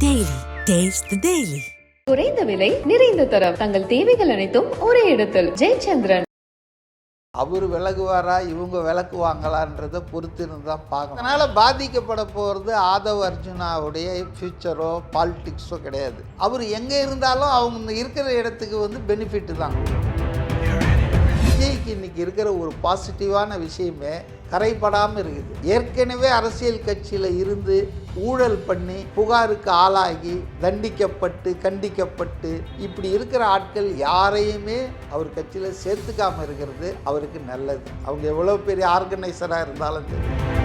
Taste the Daily. குறைந்த விலை நிறைந்த தரம். தங்கள் தேவைகள் அனைத்தும் ஒரே இடத்தில். ஜெயச்சந்திரன். அவர் விலகுவாரா? இவங்க விளக்குவாங்களான்றதை பொறுத்து இருந்து தான் பார்க்கணும். அதனால் பாதிக்கப்பட போகிறது ஆதவ் அர்ஜுனாவுடைய ஃப்யூச்சரோ பாலிடிக்ஸோ கிடையாது. அவர் எங்கே இருந்தாலும் அவங்க இருக்கிற இடத்துக்கு வந்து பெனிஃபிட்டு தான். விஜய்க்கு இன்னைக்கு இருக்கிற ஒரு பாசிட்டிவான விஷயமே கரைப்படாமல் இருக்குது. ஏற்கனவே அரசியல் கட்சியில் இருந்து ஊழல் பண்ணி புகாருக்கு ஆளாகி தண்டிக்கப்பட்டு கண்டிக்கப்பட்டு இப்படி இருக்கிற ஆட்கள் யாரையுமே அவர் கட்சியில் சேர்த்துக்காம இருக்கிறது அவருக்கு நல்லது. அவங்க எவ்வளோ பெரிய ஆர்கனைசராக இருந்தாலும் தெரியும்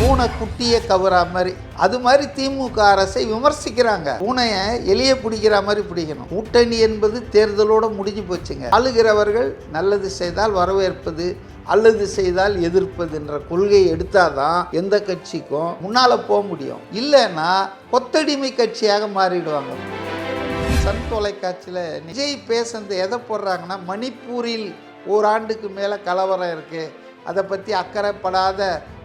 பூனை குட்டியை கவரா மாதிரி அது மாதிரி திமுக அரசை விமர்சிக்கிறாங்க. பூனையை எளிய பிடிக்கிற மாதிரி பிடிக்கணும். கூட்டணி என்பது தேர்தலோட முடிஞ்சு போச்சுங்க. ஆளுகிறவர்கள் நல்லது செய்தால் வரவேற்பது அல்லது செய்தால் எதிர்ப்பது என்ற கொள்கையை எடுத்தாதான் எந்த கட்சிக்கும் முன்னால் போக முடியும். இல்லைன்னா கொத்தடிமை கட்சியாக மாறிடுவாங்க. சன் தொலைக்காட்சியில் விஜய் பேசுனது எதை போடுறாங்கன்னா மணிப்பூரில் ஓராண்டுக்கு மேலே கலவரம் இருக்குது அதை பற்றி அக்கறைப்படாத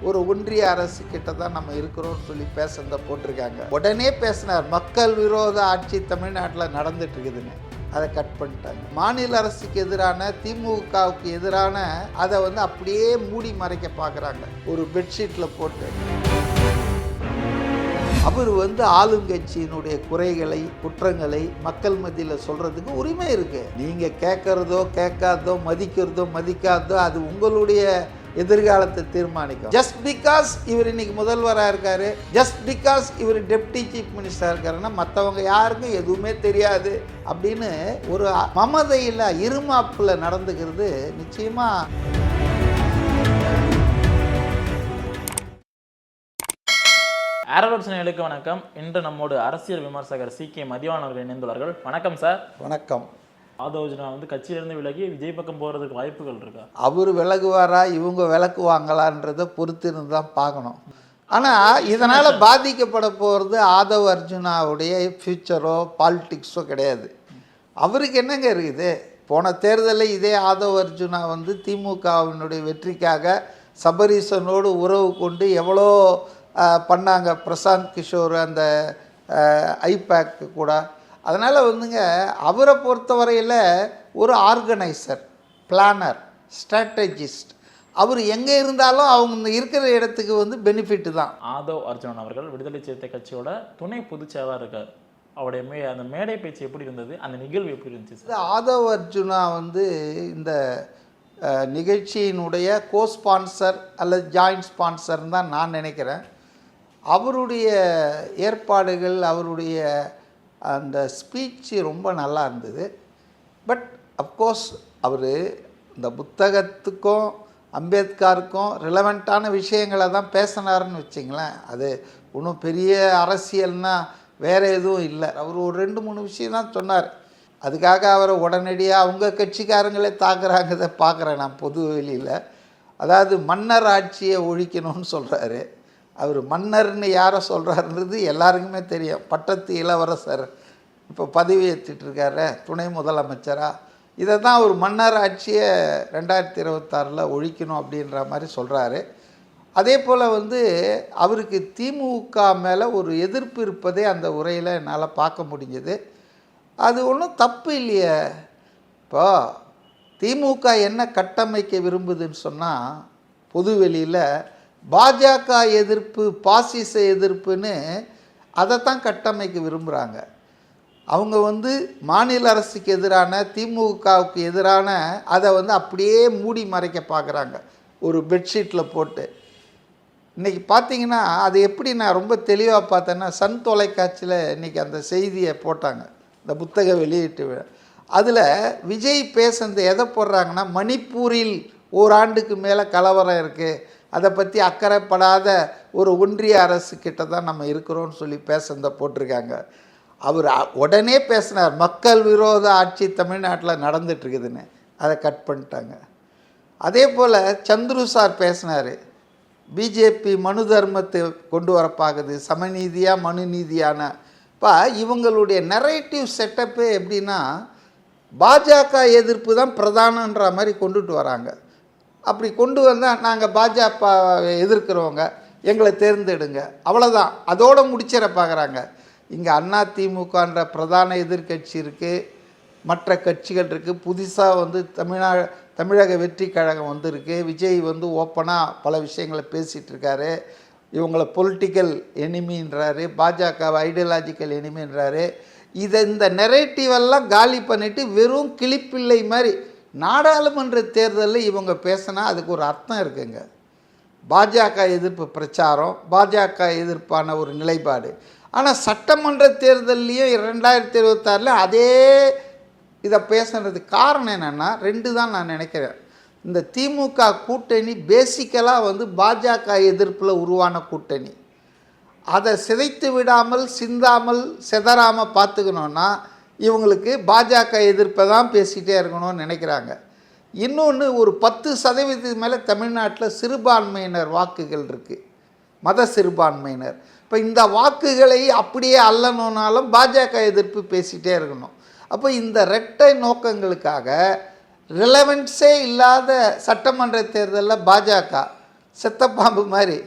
ஒரு ஒன்றிய அரசு கிட்ட தான் நம்ம இருக்கிறோம்னு சொல்லி பேசுனதை போட்டிருக்காங்க. உடனே பேசினார் மக்கள் விரோத ஆட்சி தமிழ்நாட்டில் நடந்துட்டு இருக்குதுன்னு அதை கட் பண்ணிட்டாங்க. மாநில அரசுக்கு எதிரான திமுகவுக்கு எதிரான அதை வந்து அப்படியே மூடி மறைக்க பார்க்குறாங்க ஒரு பெட்ஷீட்டில் போட்டு. அவர் வந்து ஆளுங்கட்சியினுடைய குறைகளை குற்றங்களை மக்கள் மத்தியில் சொல்கிறதுக்கு உரிமை இருக்குது நீங்கள் கேட்குறதோ கேட்காதோ மதிக்கிறதோ மதிக்காததோ அது உங்களுடைய எதிர்காலத்தை தீர்மானிக்கும். ஜஸ்ட் பிகாஸ் இவர் இன்னைக்கு முதல்வராக இருக்காரு ஜஸ்ட் பிகாஸ் இவர் டெப்டி சீஃப் மினிஸ்டராக இருக்காருன்னா மற்றவங்க யாருக்கும் எதுவுமே தெரியாது அப்படின்னு ஒரு மமதையில் இருமாப்பில் நடந்துக்கிறது நிச்சயமாக ஆரோட் சேனலுக்கு வணக்கம். இன்று நம்மோடு அரசியல் விமர்சகர் சி. கே. மதிவான் அவர்கள் இணைந்துள்ளார்கள். வணக்கம் சார். வணக்கம். ஆதோஜனா வந்து கட்சியிலிருந்து விலகி விஜய் பக்கம் போறதுக்கு வாய்ப்புகள் இருக்கா? அவர் விலகுவாரா இவங்க விளக்குவாங்களான்றதை பொறுத்து இருந்து தான் பார்க்கணும். ஆனால் இதனால் பாதிக்கப்பட போகிறது ஆதவ் அர்ஜுனாவுடைய ஃப்யூச்சரோ பாலிடிக்ஸோ கிடையாது. அவருக்கு என்னங்க இருக்குது? போன தேர்தலில் இதே ஆதவ் அர்ஜுனா வந்து திமுகவினுடைய வெற்றிக்காக சபரீசனோடு உறவு கொண்டு எவ்வளோ பண்ணாங்க. பிரசாந்த் கிஷோர் அந்த ஐபேக் கூட. அதனால் வந்துங்க அவரை பொறுத்தவரையில் ஒரு ஆர்கனைசர் பிளானர் ஸ்ட்ராட்டஜிஸ்ட். அவர் எங்கே இருந்தாலும் அவங்க இருக்கிற இடத்துக்கு வந்து பெனிஃபிட்டு தான். ஆதவ் அர்ஜுனன் அவர்கள் விடுதலை சிறுத்தை கட்சியோட துணை பொதுச் செயலாளர் இருக்கார். அவருடைய மே அந்த மேடை பேச்சு எப்படி இருந்தது? அந்த நிகழ்வு எப்படி இருந்துச்சு ஆதவ் அர்ஜுனா வந்து இந்த நிகழ்ச்சியினுடைய கோ ஸ்பான்சர் அல்லது ஜாயிண்ட் ஸ்பான்சர்னு தான் நான் நினைக்கிறேன். அவருடைய ஏற்பாடுகள் அவருடைய அந்த ஸ்பீச்சு ரொம்ப நல்லா இருந்தது. பட் அப்கோர்ஸ் அவர் இந்த புத்தகத்துக்கும் அம்பேத்கருக்கும் ரிலவெண்ட்டான விஷயங்களை தான் பேசினாருன்னு வச்சிங்களேன். அது ஒன்றும் பெரிய அரசியல்னால் வேறு எதுவும் இல்லை. அவர் ஒரு ரெண்டு மூணு விஷயம் தான் சொன்னார். அதுக்காக அவரை உடனடியாக அவங்க கட்சிக்காரங்களே தாக்குறாங்கதை பார்க்குறேன் நான் பொது வெளியில். அதாவது மன்னர் ஆட்சியை ஒழிக்கணும்னு சொல்கிறாரு அவர் மன்னர்னு யாரை சொல்கிறாருன்றது எல்லாருக்குமே தெரியும். பட்டத்து இளவரசர். இப்போ பதவி ஏற்றிட்டுருக்காரு துணை முதலமைச்சராக இதை தான் அவர் மன்னர் ஆட்சியை ரெண்டாயிரத்தி இருபத்தாறில் ஒழிக்கணும் அப்படின்ற மாதிரி சொல்கிறாரு அதே போல் வந்து அவருக்கு திமுக மேலே ஒரு எதிர்ப்பு இருப்பதே அந்த உரையில் என்னால் பார்க்க முடிஞ்சது. அது ஒன்றும் தப்பு இல்லையே. இப்போ திமுக என்ன கட்டமைக்க விரும்புதுன்னு சொன்னால் பொதுவெளியில் பாஜக எதிர்ப்பு பாசிச எதிர்ப்புன்னு அதைத்தான் கட்டமைக்க விரும்புகிறாங்க அவங்க வந்து மாநில அரசுக்கு எதிரான திமுகவுக்கு எதிரான அதை வந்து அப்படியே மூடி மறைக்க பார்க்குறாங்க ஒரு பெட்ஷீட்டில் போட்டு. இன்றைக்கி பார்த்தீங்கன்னா அது எப்படி நான் ரொம்ப தெளிவாக பார்த்தேன்னா சன் தொலைக்காட்சியில் இன்றைக்கி அந்த செய்தியை போட்டாங்க. இந்த புத்தக வெளியீட்டு விழா. அதில் விஜய் பேசுனது எதை போடுறாங்கன்னா மணிப்பூரில் ஓராண்டுக்கு மேலே கலவரம் இருக்குது அதை பற்றி அக்கறைப்படாத ஒரு ஒன்றிய அரசு கிட்ட தான் நம்ம இருக்கிறோம்னு சொல்லி பேசுனதை போட்டிருக்காங்க. அவர் உடனே பேசினார் மக்கள் விரோத ஆட்சி தமிழ்நாட்டில் நடந்துட்டுருக்குதுன்னு. அதை கட் பண்ணிட்டாங்க. அதே போல் சந்துரு சார் பேசினார் பிஜேபி மனு தர்மத்தை கொண்டு வர பார்க்குது சமநீதியாக மனு நீதியான? இப்போ இவங்களுடைய நரேட்டிவ் செட்டப்பே எப்படின்னா பாஜக எதிர்ப்பு தான் பிரதானன்ற மாதிரி கொண்டுட்டு வராங்க. அப்படி கொண்டு வந்தால் நாங்கள் பாஜக எதிர்க்கிறவங்க எங்களை தேர்ந்தெடுங்க. அவ்வளோதான் அதோடு முடிச்சிட பார்க்குறாங்க இங்கே அண்ணா திமுகன்ற பிரதான எதிர்க்கட்சி இருக்குது மற்ற கட்சிகள் இருக்குது புதுசாக வந்து தமிழ்நா தமிழக வெற்றி கழகம் வந்திருக்கு. விஜய் வந்து ஓப்பனாக பல விஷயங்களை பேசிகிட்டு இருக்காரு. இவங்களை பொலிட்டிக்கல் எனிமின்றாரு பாஜக ஐடியாலஜிக்கல் எனிமின்றாரு இதை இந்த நெரேட்டிவெல்லாம் காலி பண்ணிவிட்டு வெறும் கிளிப்பிள்ளை மாதிரி நாடாளுமன்ற தேர்தலில் இவங்க பேசினா அதுக்கு ஒரு அர்த்தம் இருக்குங்க. பாஜக எதிர்ப்பு பிரச்சாரம் பாஜக எதிர்ப்பான ஒரு நிலைப்பாடு. ஆனால் சட்டமன்ற தேர்தல்லையும் ரெண்டாயிரத்தி இருபத்தாறில் அதே இதை பேசுனதுக்கு காரணம் என்னென்னா ரெண்டு தான் நான் நினைக்கிறேன். இந்த திமுக கூட்டணி பேசிக்கலாக வந்து பாஜக எதிர்ப்பில் உருவான கூட்டணி. அதை சிதைத்து விடாமல் சிந்தாமல் சிதறாமல் பார்த்துக்கணுன்னா இவங்களுக்கு பாஜக எதிர்ப்பை தான் பேசிகிட்டே இருக்கணும்னு நினைக்கிறாங்க. இன்னொன்று ஒரு பத்து சதவீதத்துக்கு மேலே தமிழ்நாட்டில் சிறுபான்மையினர் வாக்குகள் இருக்குது மத சிறுபான்மையினர். இப்போ இந்த வாக்குகளை அப்படியே அல்லணுன்னாலும் பாஜக எதிர்ப்பு பேசிகிட்டே இருக்கணும். அப்போ இந்த ரெட்டை நோக்கங்களுக்காக ரிலவென்ஸே இல்லாத சட்டமன்ற தேர்தலில் பாஜக செத்தப்பாம்பு மாதிரி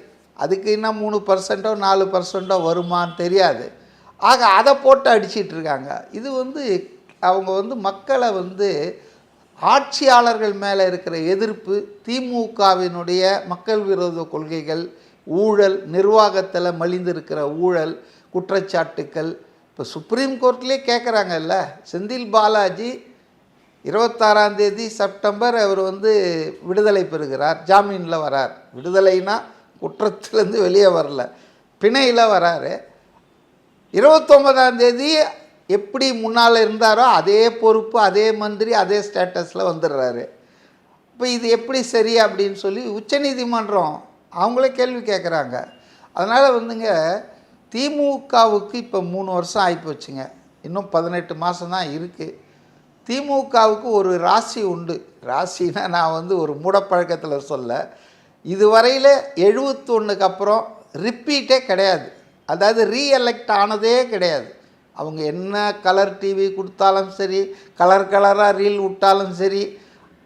அதுக்கு இன்னும் மூணு பர்சண்ட்டோ நாலு பர்சண்ட்டோ வருமான்னு தெரியாது. ஆக அதை போட்டு அடிச்சிட்டு இருக்காங்க இது வந்து அவங்க வந்து மக்களை வந்து ஆட்சியாளர்கள் மேலே இருக்கிற எதிர்ப்பு திமுகவினுடைய மக்கள் விரோத கொள்கைகள் ஊழல் நிர்வாகத்தில் மலிந்திருக்கிற ஊழல் குற்றச்சாட்டுக்கள் இப்போ சுப்ரீம் கோர்ட்லேயே கேட்குறாங்கல்ல செந்தில் பாலாஜி இருபத்தாறாம் தேதி செப்டம்பர் அவர் வந்து விடுதலை பெறுகிறார் ஜாமீனில் வரார். விடுதலைனா குற்றத்திலேருந்து வெளியே வரல பிணையில் வராரு. இருபத்தொம்பதாம் தேதி எப்படி முன்னால் இருந்தாரோ அதே பொறுப்பு அதே மந்திரி அதே ஸ்டேட்டஸில் வந்துடுறாரு. இப்போ இது எப்படி சரி அப்படின்னு சொல்லி உச்சநீதிமன்றம் அவங்களே கேள்வி கேட்குறாங்க அதனால் வந்துங்க திமுகவுக்கு இப்போ மூணு வருஷம் ஆகிப்போச்சுங்க இன்னும் பதினெட்டு மாதம் தான் இருக்குது திமுகவுக்கு ஒரு ராசி உண்டு. ராசினா நான் வந்து ஒரு மூடப்பழக்கத்தில் சொல்ல இதுவரையில் எழுபத்தொன்னுக்கு அப்புறம் ரிப்பீட்டே கிடையாது. அதாவது ரீஎலெக்ட் ஆனதே கிடையாது. அவங்க என்ன கலர் டிவி கொடுத்தாலும் சரி கலர் கலராக ரீல் விட்டாலும் சரி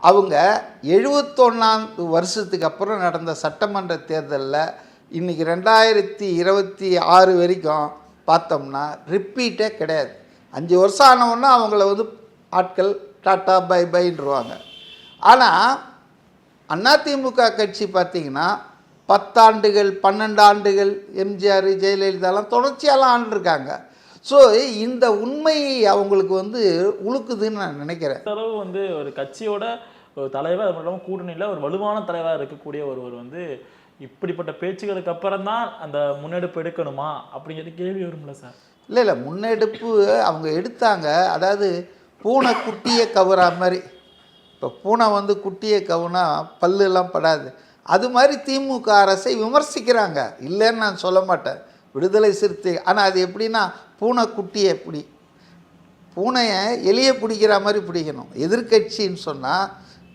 அவங்க எழுபத்தொன்னாம் வருஷத்துக்கு அப்புறம் நடந்த சட்டமன்ற தேர்தலில் இன்றைக்கி ரெண்டாயிரத்தி இருபத்தி ஆறு வரைக்கும் பார்த்தோம்னா ரிப்பீட்டே கிடையாது. அஞ்சு வருஷம் ஆனவுடனே அவங்கள வந்து ஆட்கள் டாட்டா பை பைன்றுவாங்க. ஆனால் அதிமுக கட்சி பார்த்திங்கன்னா பத்தாண்டுகள் பன்னெண்டு ஆண்டுகள் எம்ஜிஆர் ஜெயலலிதாலாம் தொடர்ச்சியாலாம் ஆண்டிருக்காங்க. ஸோ இந்த உண்மை அவங்களுக்கு வந்து உழுக்குதுன்னு நான் நினைக்கிறேன். அளவு வந்து ஒரு கட்சியோட ஒரு தலைவர் அது மட்டும் கூட்டணியில் ஒரு வலுவான தலைவராக இருக்கக்கூடிய ஒருவர் வந்து இப்படிப்பட்ட பேச்சுகளுக்கு அப்புறம் தான் அந்த முன்னெடுப்பு எடுக்கணுமா? அப்படிங்கிறது கேள்வி வரும்ல சார். இல்லை இல்லை முன்னெடுப்பு அவங்க எடுத்தாங்க. அதாவது பூனை குட்டியை கவுறா மாதிரி. இப்போ பூனை வந்து குட்டியை கவுனா பல்லுலாம் படாது. அது மாதிரி திமுக அரசை விமர்சிக்கிறாங்க. இல்லைன்னு நான் சொல்ல மாட்டேன். விடுதலை சிறுத்தை ஆனால் அது எப்படின்னா பூனை குட்டியை எப்படி? பூனையை எலியை பிடிக்கிற மாதிரி பிடிக்கணும். எதிர்க்கட்சின்னு சொன்னால்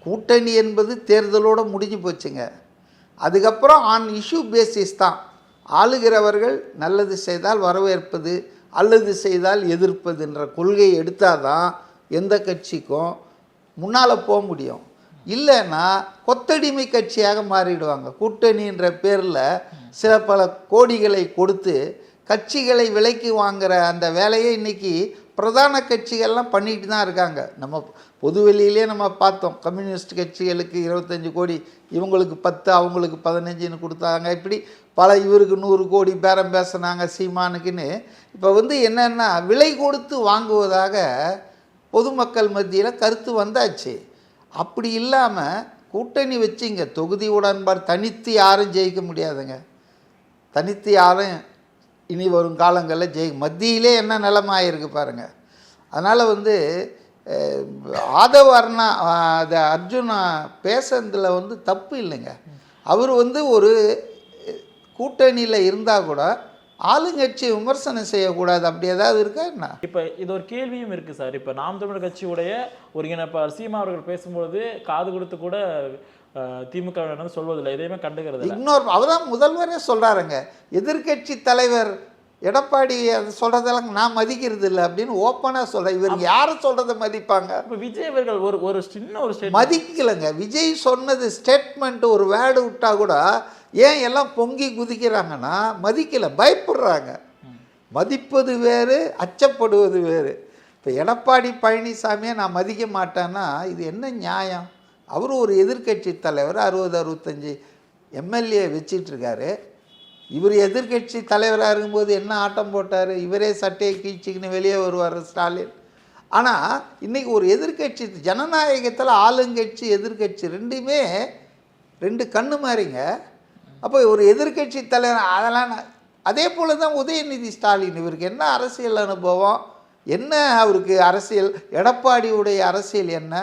கூட்டணி என்பது தேர்தலோடு முடிஞ்சு போச்சுங்க. அதுக்கப்புறம் ஆன் இஷ்யூ பேசிஸ் தான். ஆளுகிறவர்கள் நல்லது செய்தால் வரவேற்பது அல்லது செய்தால் எதிர்ப்பதுன்ற கொள்கையை எடுத்தால் தான் எந்த கட்சிக்கும் முன்னால் போக முடியும். இல்லைன்னா கொத்தடிமை கட்சியாக மாறிடுவாங்க. கூட்டணின்ற பேரில் சில பல கோடிகளை கொடுத்து கட்சிகளை விலைக்கு வாங்குகிற அந்த வேலையை இன்றைக்கி பிரதான கட்சிகள்லாம் பண்ணிட்டு தான் இருக்காங்க. நம்ம பொதுவெளியிலே நம்ம பார்த்தோம். கம்யூனிஸ்ட் கட்சிகளுக்கு இருபத்தஞ்சி கோடி இவங்களுக்கு பத்து அவங்களுக்கு பதினஞ்சுன்னு கொடுத்தாங்க. இப்படி பல இவருக்கு நூறு கோடி பேரம் பேசுனாங்க சீமானுக்குன்னு. இப்போ வந்து என்னென்னா விலை கொடுத்து வாங்குவதாக பொதுமக்கள் மத்தியில் கருத்து வந்தாச்சு. அப்படி இல்லாமல் கூட்டணி வச்சுங்க. தொகுதி உடன்பாடு தனித்து யாரும் ஜெயிக்க முடியாதுங்க. தனித்து யாரும் இனி வரும் காலங்களில் ஜெயி மத்தியிலே என்ன நிலமாயிருக்கு பாருங்கள் அதனால் வந்து அஹ், ஆதவ அர்ணா அது அர்ஜுனா பேசுறதுல வந்து தப்பு இல்லைங்க. அவர் வந்து ஒரு கூட்டணியில் இருந்தால் கூட ஆளுங்கட்சி விமர்சனம் செய்யக்கூடாது. அப்படி ஏதாவது இருக்கா என்ன? இப்போ இது ஒரு கேள்வியும் இருக்கு சார். இப்போ நாம் தமிழர் கட்சியுடைய ஒருங்கிணைப்பாளர் சீமா அவர்கள் பேசும்பொழுது காது கொடுத்து கூட திமுக சொல்வதில்லை. எதையுமே கண்டுக்கிறது இல்லை இக்னோர் அவர்தான் முதல்வரே சொல்கிறாருங்க எதிர்க்கட்சி தலைவர் எடப்பாடி அது சொல்கிறதெல்லாம் நான் மதிக்கிறது இல்லை அப்படின்னு ஓப்பனாக சொல்ற இவர் யாரை சொல்கிறத மதிப்பாங்க? இப்போ விஜய் அவர்கள் ஒரு ஒரு சின்ன ஒரு மதிக்கலைங்க. விஜய் சொன்னது ஸ்டேட்மெண்ட் ஒரு வேர்டு விட்டா கூட ஏன் எல்லாம் பொங்கி குதிக்கிறாங்கன்னா மதிக்கலை பயப்படுறாங்க. மதிப்பது வேறு அச்சப்படுவது வேறு. இப்போ எடப்பாடி பழனிசாமியை நான் மதிக்க மாட்டேன்னா இது என்ன நியாயம்? அவர் ஒரு எதிர்க்கட்சி தலைவர் அறுபது அறுபத்தஞ்சி எம்எல்ஏ வச்சிட்ருக்காரு. இவர் எதிர்க்கட்சி தலைவராக இருக்கும்போது என்ன ஆட்டம் போட்டார்? இவரே சட்டையை கீழ்ச்சிக்கின்னு வெளியே வருவார் ஸ்டாலின். ஆனால் இன்றைக்கி ஒரு எதிர்க்கட்சி ஜனநாயகத்தில் ஆளுங்கட்சி எதிர்க்கட்சி ரெண்டுமே ரெண்டு கண்ணு மாதிரிங்க அப்போ ஒரு எதிர்க்கட்சி தலைவர் அதெல்லாம் நான் அதே போல் தான் உதயநிதி ஸ்டாலின். இவருக்கு என்ன அரசியல் அனுபவம்? என்ன அவருக்கு அரசியல்? எடப்பாடியுடைய அரசியல் என்ன?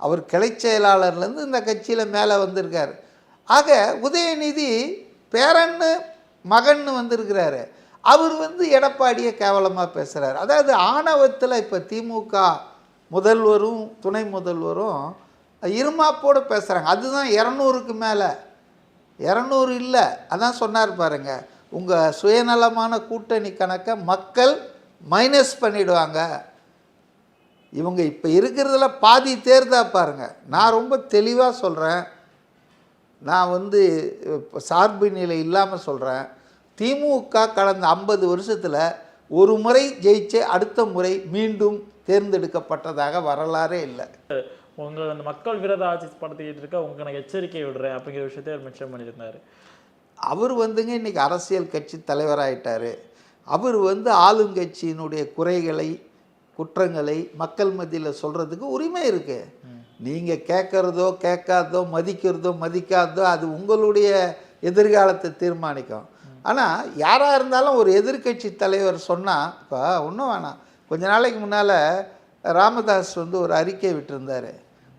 அவர் கிளை செயலாளர்லேருந்து இந்த கட்சியில் மேலே வந்திருக்கார். ஆக உதயநிதி பேரன்னு மகன்னு வந்திருக்கிறாரு. அவர் வந்து எடப்பாடியை கேவலமாக பேசுகிறார் அதாவது ஆணவத்தில் இப்போ திமுக முதல்வரும் துணை முதல்வரும் இருமாப்போடு பேசுகிறாங்க அதுதான் இரநூறுக்கு மேலே. இரநூறு இல்லை. அதான் சொன்னார் பாருங்க. உங்கள் சுயநலமான கூட்டணி கணக்கை மக்கள் மைனஸ் பண்ணிடுவாங்க. இவங்க இப்போ இருக்கிறதுல பாதி தேர்தா பாருங்கள் நான் ரொம்ப தெளிவாக சொல்கிறேன் நான் வந்து சார்பு நிலை இல்லாமல் சொல்கிறேன் திமுக கடந்த ஐம்பது வருஷத்தில் ஒரு முறை ஜெயிச்சு அடுத்த முறை மீண்டும் தேர்ந்தெடுக்கப்பட்டதாக வரலாறே இல்லை. உங்க அந்த மக்கள் விரோத ஆட்சி படுத்திக்கிட்டு இருக்க உங்களுக்கு நான் எச்சரிக்கை விடுறேன் அப்படிங்கிற விஷயத்தை அவர் மென்ஷன் பண்ணியிருந்தாரு. அவர் வந்துங்க இன்றைக்கி அரசியல் கட்சி தலைவராயிட்டார். அவர் வந்து ஆளுங்கட்சியினுடைய குறைகளை குற்றங்களை மக்கள் மத்தியில் சொல்கிறதுக்கு உரிமை இருக்குது நீங்கள் கேட்குறதோ கேட்காததோ மதிக்கிறதோ மதிக்காததோ அது உங்களுடைய எதிர்காலத்தை தீர்மானிக்கும். ஆனால் யாராக இருந்தாலும் ஒரு எதிர்க்கட்சி தலைவர் சொன்னால் இப்போ ஒன்றும் வேணாம். கொஞ்ச நாளைக்கு முன்னால் ராமதாஸ் வந்து ஒரு அறிக்கை விட்டிருந்தார்.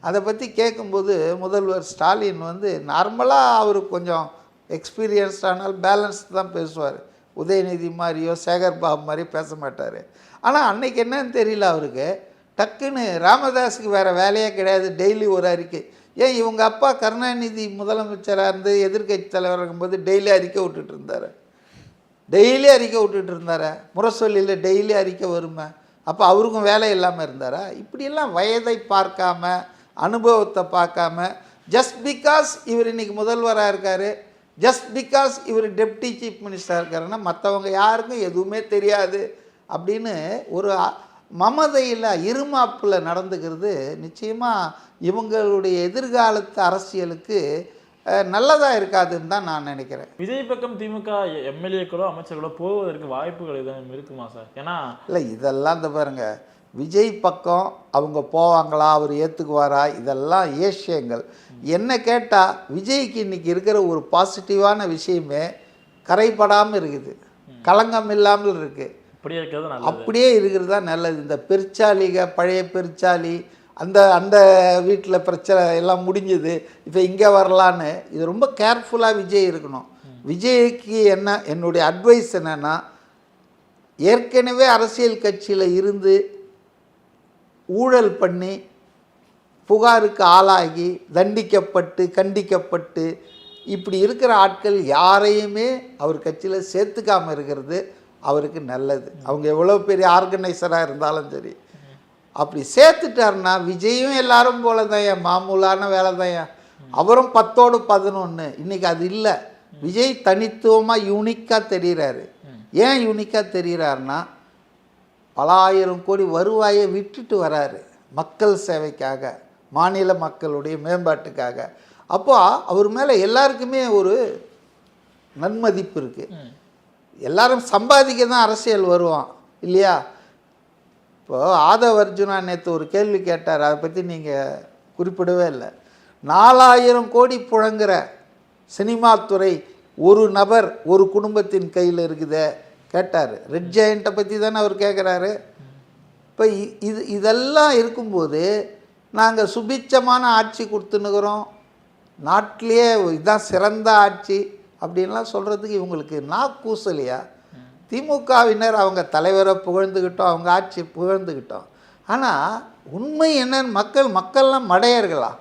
அதை பற்றி கேட்கும்போது முதல்வர் ஸ்டாலின் வந்து நார்மலாக அவருக்கு கொஞ்சம் எக்ஸ்பீரியன்ஸ்ட் ஆனால் பேலன்ஸ் தான் பேசுவார். உதயநிதி மாதிரியோ சேகர் பாபு மாதிரியோ பேச மாட்டார். ஆனால் அன்னைக்கு என்னன்னு தெரியல அவருக்கு. டக்குன்னு ராமதாஸுக்கு வேறு வேலையே கிடையாது டெய்லி ஒரு அறிக்கை. ஏன் இவங்க அப்பா கருணாநிதி முதலமைச்சராக இருந்து எதிர்க்கட்சி தலைவராக இருக்கும்போது டெய்லி அறிக்கை விட்டுட்டு இருந்தார். டெய்லி அறிக்கை விட்டுட்டு இருந்தார்? முரசொல்லியில் டெய்லி அறிக்கை வருமே? அப்போ அவருக்கும் வேலை இல்லாமல் இருந்தாரா? இப்படியெல்லாம் வயதை பார்க்காம அனுபவத்தை பார்க்காம ஜஸ்ட் பிகாஸ் இவர் இன்னைக்கு முதல்வராக இருக்கார் ஜஸ்ட் பிகாஸ் இவர் டெப்டி சீஃப் மினிஸ்டராக இருக்காருன்னா மற்றவங்க யாருக்கும் எதுவுமே தெரியாது அப்படின்னு ஒரு மமதையில் இருமாப்பில் நடந்துக்கிறது நிச்சயமாக இவங்களுடைய எதிர்காலத்து அரசியலுக்கு நல்லதாக இருக்காதுன்னு தான் நான் நினைக்கிறேன். விஜய் பக்கம் திமுக எம்எல்ஏக்களோ அமைச்சர்களோ போவதற்கு வாய்ப்புகள் எதுவும் இருக்குமா சார்? ஏன்னா இல்லை இதெல்லாம் இந்த பாருங்க விஜய் பக்கம் அவங்க போவாங்களா அவர் ஏற்றுக்குவாரா இதெல்லாம் ஏஷியங்கள் என்ன கேட்டால் விஜய்க்கு இன்னைக்கு இருக்கிற ஒரு பாசிட்டிவான விஷயமே கரைப்படாமல் இருக்குது. களங்கம் இல்லாமல் இருக்குது இருக்கிறது நல்லது. அப்படியே இருக்கிறது தான் நல்லது. இந்த பெருச்சாலிக பழைய பெருச்சாலி அந்த அந்த வீட்டில் பிரச்சனை எல்லாம் முடிஞ்சது. இப்போ இங்கே வரலான்னு இது ரொம்ப கேர்ஃபுல்லாக விஜய் இருக்கணும். விஜய்க்கு என்ன என்னுடைய அட்வைஸ் என்னென்னா ஏற்கனவே அரசியல் கட்சியில் இருந்து ஊழல் பண்ணி புகாருக்கு ஆளாகி தண்டிக்கப்பட்டு கண்டிக்கப்பட்டு இப்படி இருக்கிற ஆட்கள் யாரையுமே அவர் கட்சியில் சேர்த்துக்காமல் இருக்கிறது அவருக்கு நல்லது. அவங்க எவ்வளோ பெரிய ஆர்கனைசராக இருந்தாலும் சரி. அப்படி சேர்த்துட்டாருன்னா விஜயும் எல்லாரும் போல தான் என் மாமூலான வேலை தான் அவரும் பத்தோடு பதினொன்று இன்னைக்கு அது இல்லை. விஜய் தனித்துவமாக யூனிக்காக தெரிகிறாரு ஏன் யூனிக்காக தெரிகிறாருன்னா பல ஆயிரம் கோடி வருவாயை விட்டுட்டு வராரு மக்கள் சேவைக்காக மாநில மக்களுடைய மேம்பாட்டுக்காக. அப்போ அவர் மேலே எல்லாருக்குமே ஒரு நன்மதிப்பு இருக்குது எல்லாரும் சம்பாதிக்க தான் அரசியல் வருவான் இல்லையா? இப்போ ஆதவ அர்ஜுனா நேற்று ஒரு கேள்வி கேட்டார். அதை பற்றி நீங்கள் குறிப்பிடவே இல்லை. நாலாயிரம் கோடி புழங்குற சினிமா துறை ஒரு நபர் ஒரு குடும்பத்தின் கையில் இருக்குதே கேட்டார். ரெட் ஜெயண்ட்டை பற்றி தானே அவர் கேட்குறாரு இப்போ இது இதெல்லாம் இருக்கும்போது நாங்கள் சுபிட்சமான ஆட்சி கொடுத்துன்னுக்குறோம். நாட்டிலேயே இதுதான் சிறந்த ஆட்சி அப்படின்லாம் சொல்கிறதுக்கு இவங்களுக்கு நான் கூசலையா திமுகவினர் அவங்க தலைவரை புகழ்ந்துக்கிட்டோம் அவங்க ஆட்சி புகழ்ந்துக்கிட்டோம் ஆனால் உண்மை என்னன்னு மக்கள் மக்கள்லாம் மடையர்களா?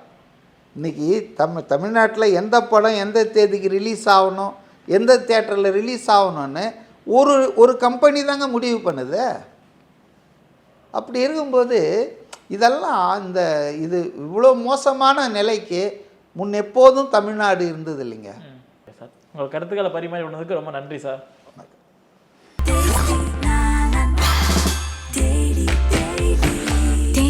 இன்றைக்கி தமிழ் தமிழ்நாட்டில் எந்த படம் எந்த தேதிக்கு ரிலீஸ் ஆகணும் எந்த தேட்டரில் ரிலீஸ் ஆகணும்னு ஒரு ஒரு கம்பெனி தாங்க முடிவு பண்ணுது. அப்படி இருக்கும்போது இதெல்லாம் இந்த இது இவ்வளோ மோசமான நிலைக்கு முன் எப்போதும் தமிழ்நாடு இருந்தது இல்லைங்க. சார் உங்கள் கருத்துக்களை பரிமாறி விடுறதுக்கு ரொம்ப நன்றி sir.